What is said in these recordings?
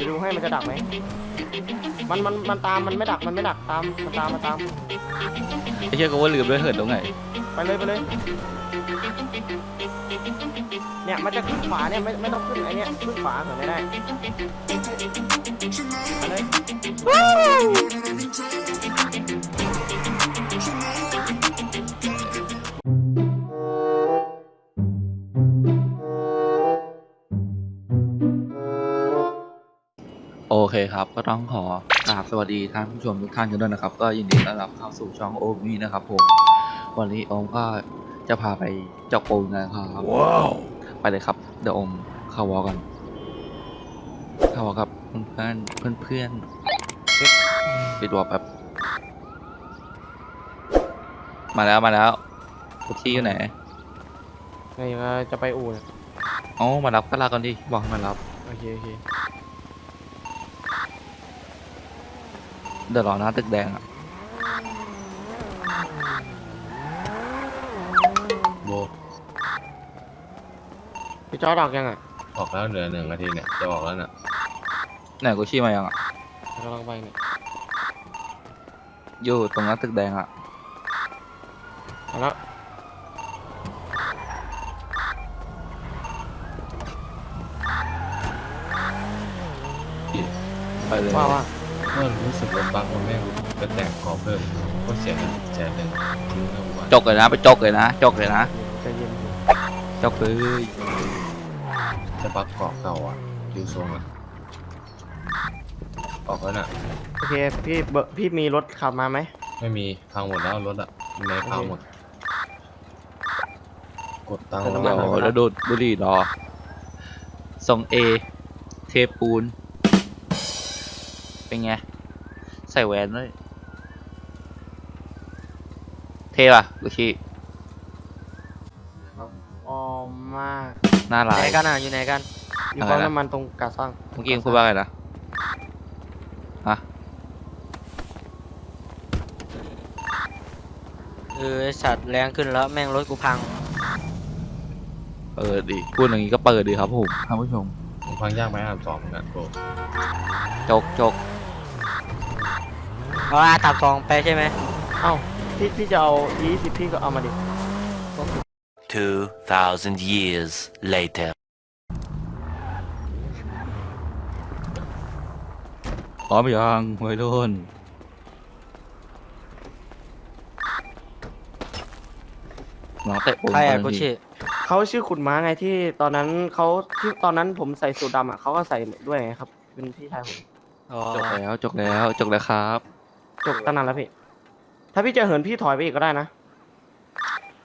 เดี๋ยวดูให้มันจะดักไหมมันมันมันตามมันไม่ดักมันไม่ดักตามมันตามมันตาม ไอ้เชี่ยกูว่าลืมด้วยเหินตรงไหนไปเลยไปเลย เนี่ยมันจะขึ้นขวาเนี่ยไม่ไม่ต้องขึ้นไอเนี่ยขึ้นขวาเหินไม่ได้ไปเลย เคครับ ก็ต้องขอกราบสวัสดีท่านผู้ชมทุกท่านกันด้วยนะครับ ก็ยินดีต้อนรับเข้าสู่ช่องโอมีนะครับผม วันนี้โอมก็จะพาไปเจาะปูนนะครับ ว้าว ไปเลยครับ เดี๋ยวโอมเข้าวอลกัน เข้าวอลกับเพื่อนเพื่อนเพื่อนเพื่อนปิดวอลแบบมาแล้วมาแล้วทุกที่อยู่ไหนนี่ก็จะไปอู่เนี่ยอ๋อมารับก็ลากันดิบอกให้มารับ โอเคโอเค เดี๋ยวรอหน้าตึกแดงอะโบพี่จอร์ดออกยังอะออกแล้วเหลือหนึ่งนาทีเนี่ยจะออกแล้วน่ะไหนกูชี้มายังอะกำลังไปเนี่ยอยู่ตรงหน้าตึกแดงอะเอาละไปเลย ว่าว่า เมื่อรู้สึกรถบังมันแม่งก็แต่งขอเพิ่มก็เสียเงินแสนหนึ่งทิ้งเอาไว้จกเลยนะ ไปจกเลยนะ จกเลยนะใจเย็นจกเลยจะบักเกาะเก่าอะคิวทรงอะออกแล้วน่ะโอเคพี่เบอร์พี่มีรถขับมาไหมไม่มีพังหมดแล้วรถอะในพังหมด กดตังค์เติมเดี๋น้ำยมันวแล้วดูดบุหรี่รอทรงเอเทปูน เป็นไง ใส่แหวนด้วย เท่ป่ะลูกชีอ๋อมากหน้าลาไหนย กันอะอยู่ไหนกัน อยู่อะไรปั๊มนะ น้ำมันตรงกาซ่างเมื่อกี้มึงพูดว่าไงนะฮะเออไอ้สัตว์แรงขึ้นแล้วแม่งรถกูพัง เปิดดิพูดอย่างนี้ก็เปิดดิครับผมท่านผู้ชมผมพังยากไหมอ่านสองเหมือนกันโบจกจก เอาอาตับสองไปใช่ไหมเอ้าพี่พี่จะเอายี่สิบพี่ก็เอามาดิ 2,000 years later. พร้อมยังวัยรุ่นน้องเตะปูนใครอะไปกูทีชื่อเขาชื่อขุนม้าไงที่ตอนนั้นเขาที่ตอนนั้นผมใส่สูทดำอะเขาก็ใส่ด้วยไงครับ เป็นพี่ชายผม อ๋อจกแล้วจกแล้วจกแล้วครับ จบตั้งนานแล้วพี่ ถ้าพี่จะเหินพี่ถอยไปอีกก็ได้นะ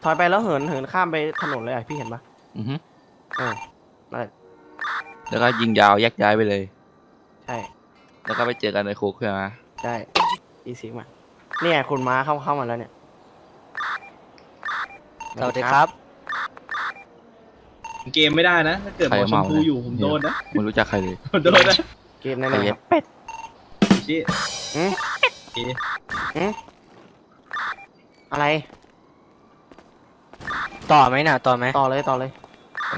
ถอยไปแล้วเหินเหินข้ามไปถนนเลยอะพี่เห็นปะอือฮึเออนั่นแหละแล้วก็ยิงยาวแยกย้ายไปเลย ใช่ แล้วก็ไปเจอกันในคุกใช่ไหมใช่ อีซิกมาเนี่ยคุณม้าเข้าเข้ามาแล้วเนี่ย สวัสดีครับ เกมไม่ได้นะ ถ้าเกิดหมอชมพูอยู่ผมโดนนะไม่รู้จักใครเลยผมโดนนะ เกมแน่ใครๆคเย็รับบเป็ด ชี้ อืม อืมอะไรต่อไหมน่ะต่อไหมต่อเลยต่อเลย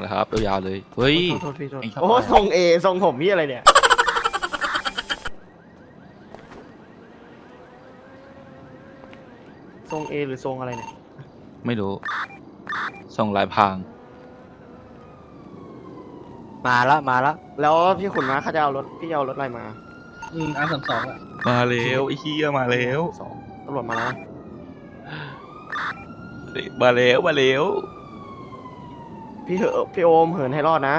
นะครับยาวๆเลยเฮ้ย โทษโทษพี่โทษไอ้ครับโอ้ทรงเอทรงผมพี่อะไรเนี่ยทรงเอหรือทรงอะไรเนี่ยไม่รู้ส่งลายพรางมาแล้วมาแล้วแล้วพี่ขุนม้าเขาจะเอารถพี่จะเอารถอะไรมา อืมอาร์สามสองอะมาแล้วไอ้เหี้ยมาแล้วสองตำรวจมาแล้วนะมาแล้วมาแล้วพี่เหอะพี่โอมเหินให้รอดนะ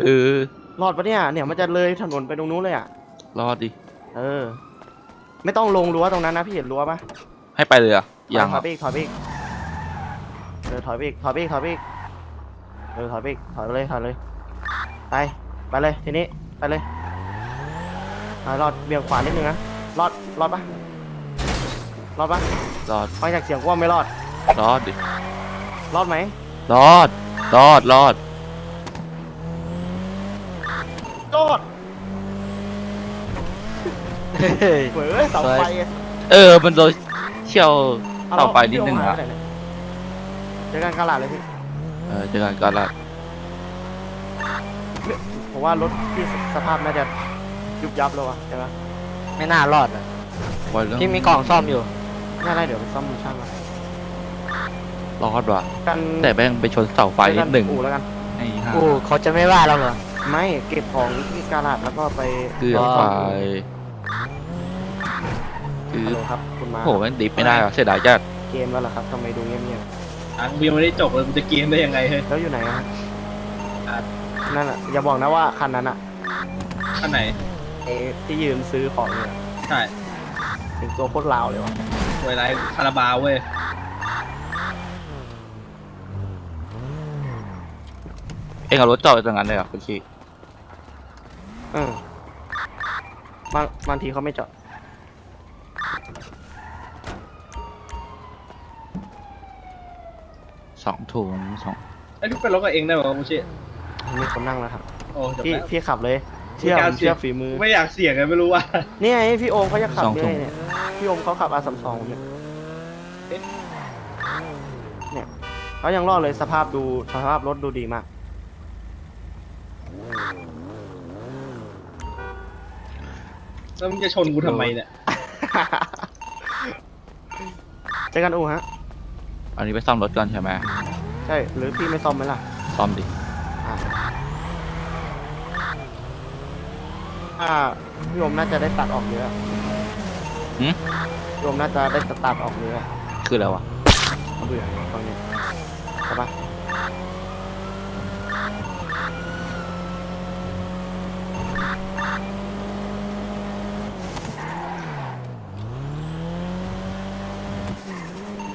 เออรอดปะเนี่ยเนี่ยมันจะเลยถนนไปตรงนู้นเลยอะรอดดิเออ ไม่ต้องลงรั้วตรงนั้นนะพี่เห็นรั้วปะให้ไปเลยเหรอะถยังถอะอยไปอีกถอยไปอีกเออถอยไปอีกถอยไปอีกถอยไปอีกเออถอยไปอีกถอยไปเลยถอยเลยไปไปเลยทีนี้ไปเลยถ อยรอดเบี่ยงขวานิดนึงนะรอดรอดปะรอดปะรอดฟังจากเสียงกูว่าไม่รอด รอดดิรอดไหมรอดรอดรอดรอดเฮ้ย เหมือนเสาไฟเออ มันโดนเชี่ยวะเสาไฟนิดนึงพี่โอมอะหายไปไหนเนี่ยเจอกันกลาดเลยพี่เออเจอกันก่อนละผมว่ารถพี่สภาพน่าจะ ยุบยับแล้ววะใช่ปะไม่น่ารอดเลยไว้เรื่องพี่มีกล่องซ่อมอยู่น่าได้เดี๋ยวไปซ่อมมือช่างมารอดว่ะกันแต่แม่งไปชนเสาไฟนิดหนึ่งอู่แล้วกัน ไอ้ห่าอู้เขาจะไม่ว่าเราเหรอ ไม่เก็บของที่กาลาดแล้วก็ไปเกือบไปคือฮัลโหลครับคุณมาโหแม่งดิฟไม่ได้ว่ะเสียดายจัดเกมแล้วเหรอครับทำไมดูเงียบอะกูยังไม่ได้จบเลยกูจะเกมได้ยังไงเฮ้ย ๆแล้วอยู่ไหนอะอะนั่นอะอย่าบอกนะว่าคันนั้นอะอันไหน ไอ้ที่ยืมซื้อของเนี่ยใช่ถึงตัวโคตรลาวเลยวะเวลาคาราบาวเว้ยเอ็งเอารถจอดไว้ตรงนั้นเลยเหรอะคุณชีเออบางบางทีเขาไม่จอดสองถุงสองไอ้ยพี่เป็นรถกับเองได้ป่าวมูชิมีคนนั่งแล้วครับโอ้จบพี่แล้วพี่ขับเลย เชื่อไม่กล้าผมเชื่อเสี่ยงฝีมือ ไม่อยากเสี่ยงกันไม่รู้ว่า เนี่ยไงพี่โอมเขาจะขับเนี่ยเนี่ยพี่โอมเขาขับอาสามสองเนี่ยเอ๊ะ เนี่ยเขายังรอดเลยสภาพดูสภาพรถดูดีมากแล้วมึงจะชนกูทำไมเนี่ยเจอกันอูฮะ อันนี้ไปซ่อมรถก่อนใช่ไหมใช่ หรือพี่ไม่ซ่อมไหมล่ะ ซ่อมดิ อะ อ่าพี่โอมน่าจะได้ตัดออกเยอะหืม พี่โอมน่าจะได้ตัดออกเยอะคืออะไรวะเบื่อตรงนี้ใช่ปะ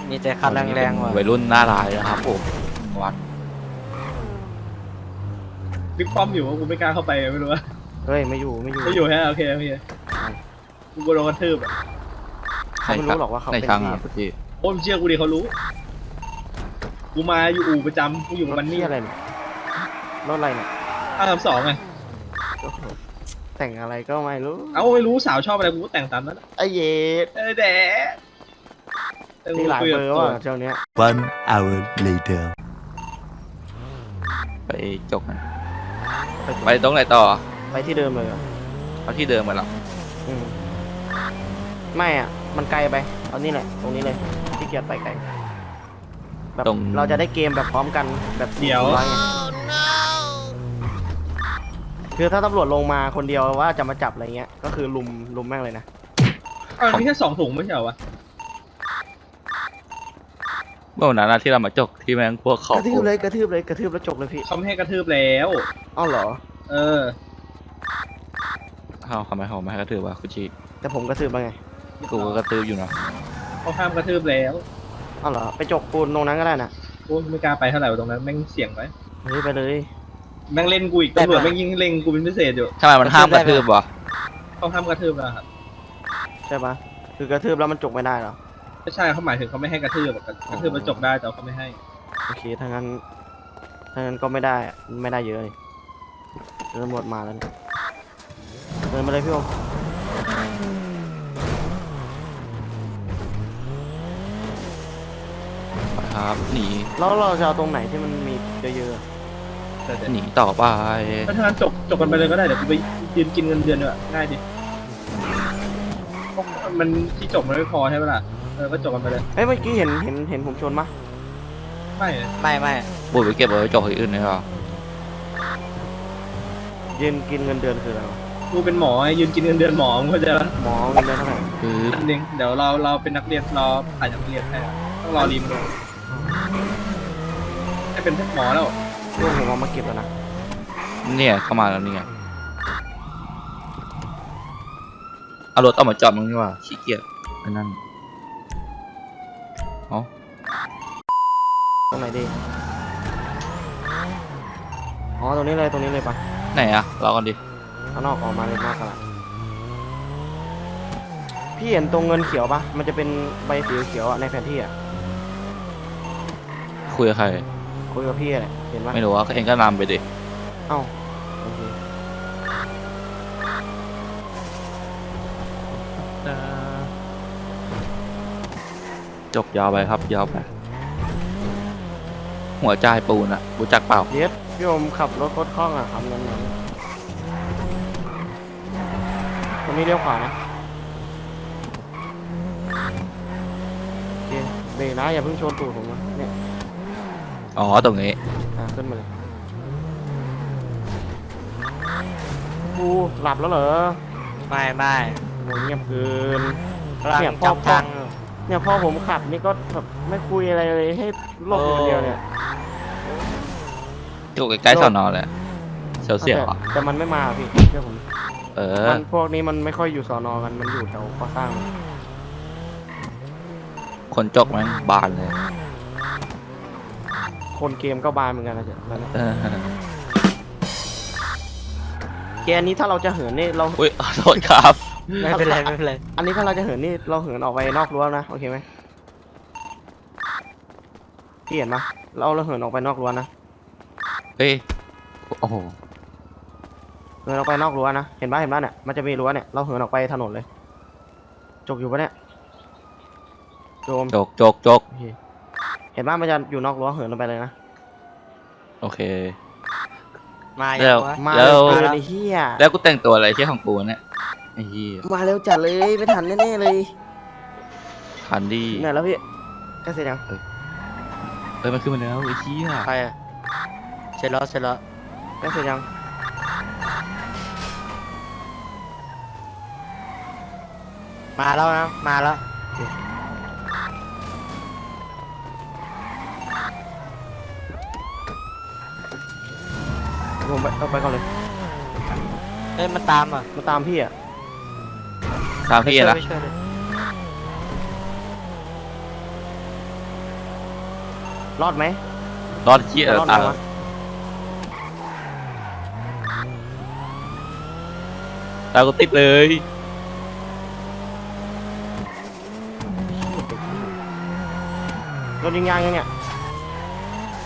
มีแต่คันแรงๆว่ะวัยรุ่นหน้าลายนะครับผมวัดบิ๊กป้อมอยู่ว่ากูไม่กล้าเข้าไปไม่รู้ว่า เฮ้ยไม่อยู่ไม่อยู่ไม่อยู่ฮะโอเคโอเคกูกลัวโดนกระทืบอะเขาไม่รู้หรอกว่าเขาในเป็นช่างพี่อะคุณชีโอ้ยมึงเชื่อกูดิเขารู้ กูมาอยู่อู่ประจำกูอยู่รกับถมันที่นี่อะไรเนี่ยรถอะไรเนี่ยห้าสามสองไงโอ้โหแต่งอะไรก็ไม่รู้ เอ้าไม่รู้สาวชอบอะไรกูก็แต่งตามนั้นอะไอ้เย็ดเออแดะเออมีหลายคุเบกับอร์ตัวว่ะเจ้าเนี้ย One hour later. ไปจกกันไปตรงไหนต่อ ไปที่เดิมเลยเหรอเอาที่เดิมมาแล้วอืมไม่อะ มันไกลไป เอานี่แหละ ตรงนี้เลยที่เกียจไปไกลแบบตรง เราจะได้เกมแบบพร้อมกันแบบสี่ร้อยไงคือถ้าตำรวจลงมาคนเดียวว่าจะมาจับอะไรเงี้ย ก็คือลุมลุมแม่งเลยนะ เอ้ามีแค่สองถุงไม่ใช่เหรอวะ เมื่อวันนั้นอะที่เรามาจกที่แม่งพวกกเขาระทืบเลยกระทืบเลยกระทืบแล้วจบเลยพี่เขาไม่ให้กระทืบแล้ว อ้าวเหรอ เออ เขาทำไมเขาไม่ให้กระถือวะคุณชีแต่ผมกระทืบมาไงกูก็กระตืออยู่นะเขาห้ามกระทืบแล้วอ้าวเหรอไปจกปูนตรงนั้นก็ได้นะกูไม่กล้าไปเท่าไหร่วะตรงนั้นแม่งเสี่ยงไปเฮ้ยไปเลย แม่งเล่นกูอีกได้ตำรวจปะแม่งยิงเล็งกูเป็นพิเศษอยู่ทำไมมันห้ามกระทืบวะเขาห้ามกระทืบแล้วครับใช่ปะคือกระทืบแล้วมันจกไม่ได้เหรอไม่ใช่เขาหมายถึงเขาไม่ให้กระทืบอะกระทืบมันจบได้แต่เขาไม่ให้โอเคถ้างั้นถ้างั้นก็ไม่ได้อะไม่ได้เยอะเลยเดี๋ยวตำรวจมาแล้วเนี่ยเดินมาเลยพี่โอมครับหนีแล้วเราจะเอาตรงไหนที่มันมีเยอะแต่เดี๋ยวหนีต่อไปถ้าทางนจบจบกันไปเลยก็ได้เดี๋ยวกูไปยืนกินเงินเดือนด้วยง่ายดิเพราะมันที่จบมันไม่พอใช่ไหมล่ะเออก็จบกันไปเลยๆเฮ้ยเมื่อกี้เห็นเห็นเห็นผมชนมะไม่นะไม่ไม่บุญไปเก็บเอาไว้จกที่อื่นเลยเหรอยืนกินเงินเดือนคืออะไรวะ กูเป็นหมอไงยืนกินเงินเดือนหมอมึงเข้าใจปะหมอเงินเดือนเท่าไหร่คืออันหนึงเดี๋ยวเราเราเป็นนักเรียนรอผ่านนักเรียนให้อะต้องรอรีมดูให้เป็นหมอแล้วพี่โอมผมเอามาเก็บแล้วนะเนี่ยเข้ามาแล้วนี่ไงเอารถเอามาจอดมึงดีกว่าขี้เกียจไอ้นั่นเอ๋อตรงไหนดีอ๋อตรงนี้เลยตรงนี้เลยปะไหนอะรอกันดิ ข้างนอกออกมาเลยมากกว่าพี่เห็นตรงเงินเขียวปะมันจะเป็นใบสีเขียวอะในแผนที่อะคุยกับใคร คุยกับพี่แหละเห็นปะไม่รู้ว่าเองก็นำไปดิ เอ้าโอเคจกยาวไปครับยาวไป หัวใจายปูนอะรู้จักเปล่าเย็ดพี่โอมขับรถโคตรคล่องอะขับเงินเงิน นี้เลี้ยวขวานะโอเคเบรกนะอย่าเพิ่งชนตูดผมนะเนี่ยอ๋อตรงนี้ อะขึ้นมาเลยกูหลับแล้วเหรอไม่ไม่โหเงียบเกิน กำลังเนี่ยพ่อ จับทางอยู่เนี่ยพอผมขับนี่ก็แบบไม่คุยอะไรเลยให้โลกอย่างเดียวเนี่ยอยู่ใกล้ๆสอนอเลยเสียวเสียวๆอะแต่แต่มันไม่มาพี่เชื่อผม เออ มันพวกนี้มันไม่ค่อยอยู่สอนอกัน มันอยู่แถวก่อสร้าง คนจกแมันบานเลย คนเกมก็บานเหมือนกันนะเจ๊แล้วนะเออเกมนี้ถ้าเราจะเหินนี่เรา อุ้ยขอโทษครับ ไม่เป็นไรไม่เป็นไร อันนี้ถ้าเราจะเหินนี่เราเหินออกไปนอกรั้วนะโอเคไหมพี่เห็นปะเราเราเหินออกไปนอกรั้วนะเฮ้ย โอ้โห เหินออกไปนอกรั้วนะ เห็นปะเห็นปะเนี่ย มันจะมีรั้วเนี่ย เราเหินออกไปถนนเลย จกอยู่ปะเนี่ย โจม จกจกจกโอเคเห็นปะมันจะอยู่นอกรั้วเหินลงไปเลยนะ โอเค มาแล้ยังววะมาแล้เร็ววเกินไอ้เหี้ยแล้วกูแต่งตัวอะไรที่ของกูเนี่ยไอ้เหี้ยมาเร็วจัดเลย ไม่ทันแน่ๆเลยคันดี้เนี่ยแล้วพี่ใกล้เสร็จยังเฮ้ยมันขึ้นมาแล้วไอ้เหี้ยใครอะเสร็จแล้วเสร็จแล้วใกล้เสร็จยัง มาแล้วนะ มาแล้ว ผมไปเอาไปก่อนเลยเอ้ยมันตามอะมาตามพี่อะ ตามพี่ช่วยละไม่ช่วยเลยรอดไหมรอดเหี้ยรอดอะไหมวะตามกูติดเลย โดนยิงยางยังเนี่ย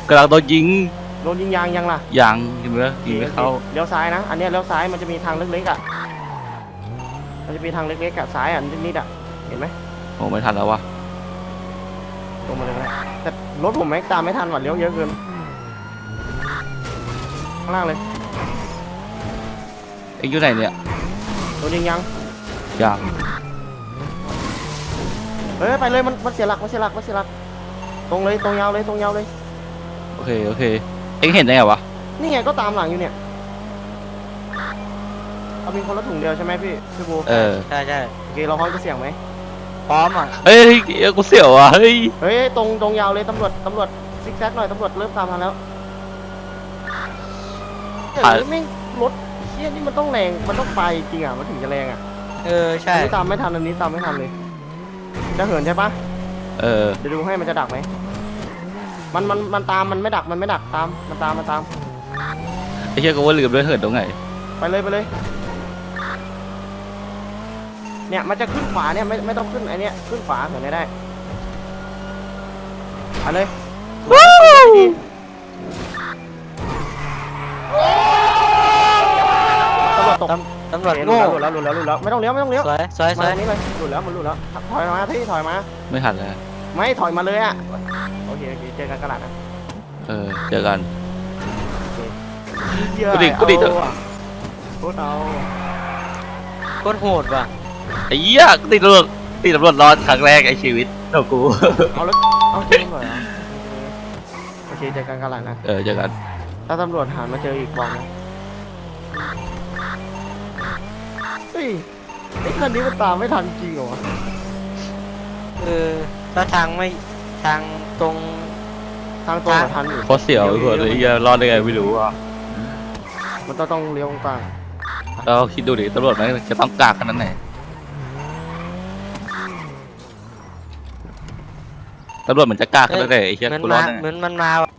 กำลังโดนยิงโดนยิงยางยังล่ะยังยิงไม่ยิงไม่เข้าโอคเลี้ยวซ้ายนะอันเนี้ยเลี้ยวซ้ายมันจะมีทางเล็กๆอะมันจะมีทางเล็กๆกับซ้ายอะนิดๆอะเห็นไหมโอ้ไม่ทันแล้ววะตรงมาเลยก็ได้แต่รถผมแม็กตามไม่ทันว่ะเลี้ยวเยอะเกินข้างล่างเลยเอ็งอยู่ไหนเนี่ยโดนยิงยังยังเฮ้ยไปเลยมันมันเสียหลักมันเสียหลักมันเสียหลัก ตรงเลยตรงยาวเลยตรงยาวเลย โอเค โอเค เอ็งเห็นได้ไงวะ นี่ไงก็ตามหลังอยู่เนี่ยเอามีคนละถุงเดียวใช่ไหมพี่พี่บูเออ ใช่ใช่โอเคเราพร้อมจะเสี่ยงไหมพร้อมอะเฮ้ยเอ้ยกูเสียวอะ เฮ้ย เฮ้ยตรงตรงยาวเลยตำรวจตำรวจซิกแซกหน่อยตำรวจเริ่มตามทันแล้วเฮ้ยแม่งรถเชี่ยนี่มันต้องแรงมันต้องไปจริงอะมันถึงจะแรงอะเออใช่อันนี้ตามไม่ทันอันนี้ตามไม่ทันเลยจะเหินใช่ปะ เออ เดี๋ยวดูให้มันจะดักไหม มันมันมันตามมันไม่ดักมันไม่ดักตามมันตามมันตาม ไอ้เหี้ยกูว่าลืมด้วยเหินตรงไหน ไปเลยไปเลย เนี่ยมันจะขึ้นขวาเนี่ยไม่ไม่ต้องขึ้นไอเนี้ยขึ้นขวาเหินได้ได้ไปเลยตำรวจตกตำตำรวจหลุโง่ดแล้วหลุดแล้วหลุดแล้วไม่ต้องเลี้ยวไม่ต้องเลี้ยวสวยสวยสมาวยตรงนี้เลยหลุดแล้วมันหลุดแล้วถอยมาพี่ถอยมาไม่ทันแล้ว ไม่ถอยมาเลยอะโอเคโอเคเจอกันกระดาษนะเออเจอกัน เหี้ยกูดิกูดิ เอาอะโคตรเอาโคตรโหดว่ะไอ้เหี้ยกูติดตำรวจติดตำรวจรอดครั้งแรกไอ้ชีวิตของกู เอาแล้วเอาจริงเหรอโอเคเจอกันกระดาษนะ เออเจอกัน ถ้าตำรวจหามาเจออีกบอกนะเฮ้ยไอ้คันนี้มันตามไม่ทันจริงเหรอวะเออ ถ้าทางไม่ทางตรงทางตรงอะทันอยู่โคตรเสียวไอ้พวกไอ้เหี้ยรอดได้ไงไม่รู้อะมันต้องต้องเลี้ยวกลางแล้วคิดดูดิตำรวจมันจะต้องกากขนาดไหนตำรวจเหมือนจะกล้าขนาดไหนไอ้เหี้ยเหมือนกูรอมาดได้ไงเหมือนมันมาว่ะ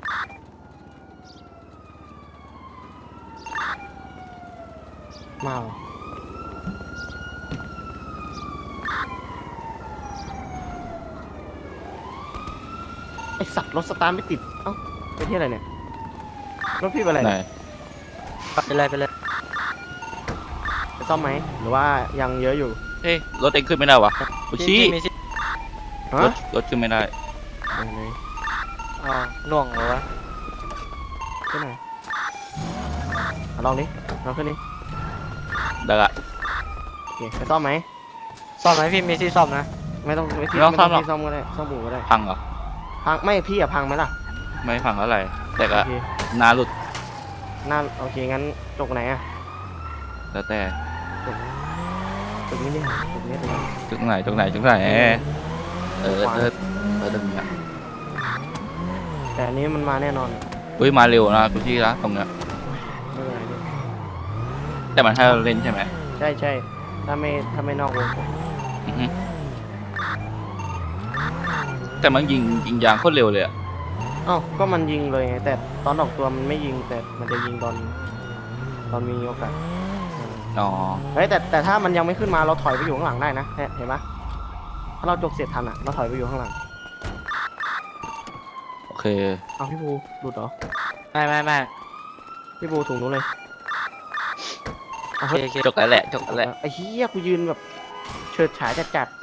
มาว่ะ อสัตว์รถสตาร์ทไม่ติด เอ้าเป็นที่อะไรเนี่ย รถพี่เป็นอะไรไหนเนี่ยไปเลยไปเลยไปซ่อมไหม หรือว่ายังเยอะอยู่เฮ้ยรถเองขึ้นไม่ได้วะกูชี้มีสิฮะรถรถขึ้นไม่ได้เอาไหนอ๋อหน่วงเหรอวะขึ้นไหนเอาลองดิลองขึ้นดิได้ละเคไปซ่อมไหม ซ่อมไหมพี่มีที่ซ่อมนะ ไม่ต้องไม่ที่ไม่ต้องซ่อมหรอกที่ซ่อมก็ได้ซ่อมบูก็ได้ พังเหรอ พังไม่พี่อะพังไหมล่ะไม่พังเท่าไหร่แต่ก็โอเคหนาหลุดน่าโอเคงั้นจกไหนอะแล้วแต่จกนี้เนี่ยจกนี้เลยจุกไหนจุกไหนจุกไหนเออเออเออเออตรงเนี้ยแต่อันนี้มันมาแน่นอนอุ้ยมาเร็วนะทุกที่ละตรงเนี้ยไม่เป็นไรพี่แต่มันให้เราเล่นใช่ไหมใช่ใช่ถ้าไม่ถ้าไม่นอกวงผมอือฮึ แต่มันยิงยิงยางโคตรเร็วเลยอะเอ้าก็มันยิงเลยไงแต่ตอนออกตัวมันไม่ยิงแต่มันจะยิงตอนตอนมีโอกาสอ๋อเฮ้ยแต่แต่ถ้ามันยังไม่ขึ้นมาเราถอยไปอยู่ข้างหลังได้นะเนี่ยเห็นปะถ้าเราจกเสร็จทันอะเราถอยไปอยู่ข้างหลังโอเคเอาพี่ภูหลุดเหรอไม่ไม่ไม่พี่ภูถุงนู้นเลยโอเคโอเคจกแล้วแหละจกแล้วแหละไอ้เหี้ยกูยืนแบบเฉิดฉายจัดจัดๆ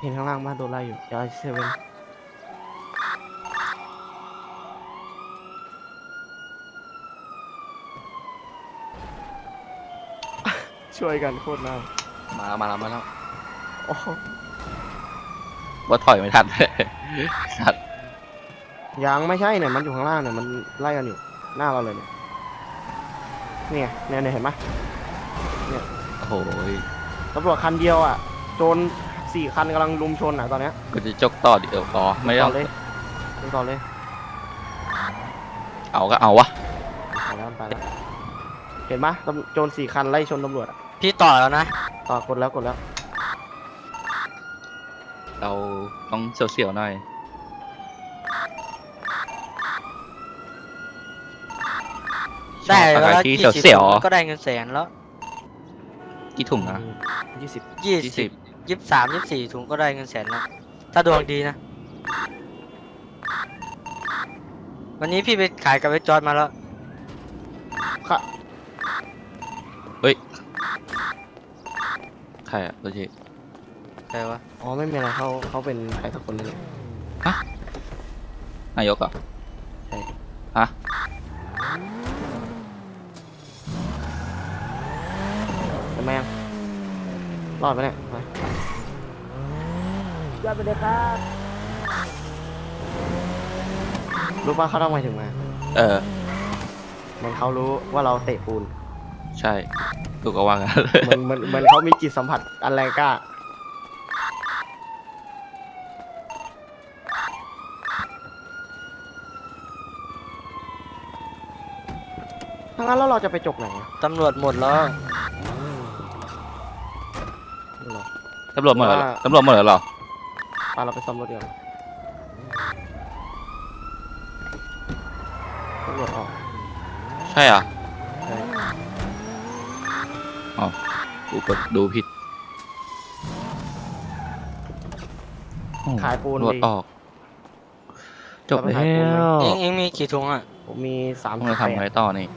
เห็นข้างล่างมาโดนไล่อยู่เดี๋ยวเซเว่นช่วยกันโคตรน่ามามาแล้วมาแล้วโอ้โหว่าถอยไม่ทันสัตว์ยังไม่ใช่เนี่ยมันอยู่ข้างล่างเนี่ยมันไล่กันอยู่หน้าเราเลยเนี่ยเนี่ยเนี่ยเนี่ยเห็นปะโอ้โหตำรวจคันเดียวอะ โจร สี่คันกำลังลุมชนอะตอนเนี้ยกูจะจกต่อดิเอออ๋อไม่ต่ต้อองเลยดูต่อเลยเอาก็เอาวะ ไปแล้วไปแล้วเห็นปะตำโจรสี่คันไล่ชนตำรวจอะพี่ต่อแล้วนะ ต่อกดแล้วกดแล้วเราต้องเสียวๆหน่อยได้ชอบแล้วอะไรที่ยี่สิบเสียวก็ได้เงินแสนแล้วๆกี่ถุงนะยี่สิบยี่ยี่สิสิบบ ยี่สิบสามยี่สิบสี่ถุงก็ได้เงินแสนแล้วถ้าดวงดีนะ วันนี้พี่ไปขายกับไอ้จอร์ดมาแล้ว ค่ะเฮ้ยใครอะตัวทีใครวะ อ๋อไม่เป็นไรเขาเขาเป็นใครสักคนเลยนายกเหรอะใช่ ฮะเป็นไหมยัง รอดไปเนี่ยไปยอดไปเลยครับรู้ป่ะเขาทำไมถึงมาเออเหมือนเขารู้ว่าเราเตะปูนใช่ถูกก็ว่างั้นเหมือนเหมือนเหมือนเขามีจิตสัมผัสอันแรงกล้าถ้างั้นแล้วเราจะไปจกไหนอะตำรวจหมดแล้ว ไม่รู้ ตำรวจหมดแล้วเหรอว่า ตำรวจหมดแล้วเหรอพาเราไปซ่อมรถเดียวาตำรวจออกใช่เหรอะใช่กูกดดูผิดโอ้ขายปูนตำรวจดี ออก จบเราไปแล้ขายปูนไหม วเองเองมีกี่ถุงอะผมมีสามต้องสิไปบทำแปอะไรดต่อนี่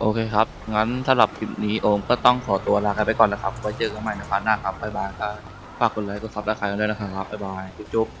โอ เคครับ งั้นสำหรับคลิปนี้โอมก็ต้องขอตัวลากันไปก่อนนะครับ ไว้เจอกันใหม่ในพาร์ทหน้าครับ บ๊ายบายครับ ฝากกดไลค์ กดซับสไครต์กันด้วยนะครับ บ๊ายบาย จุ๊บ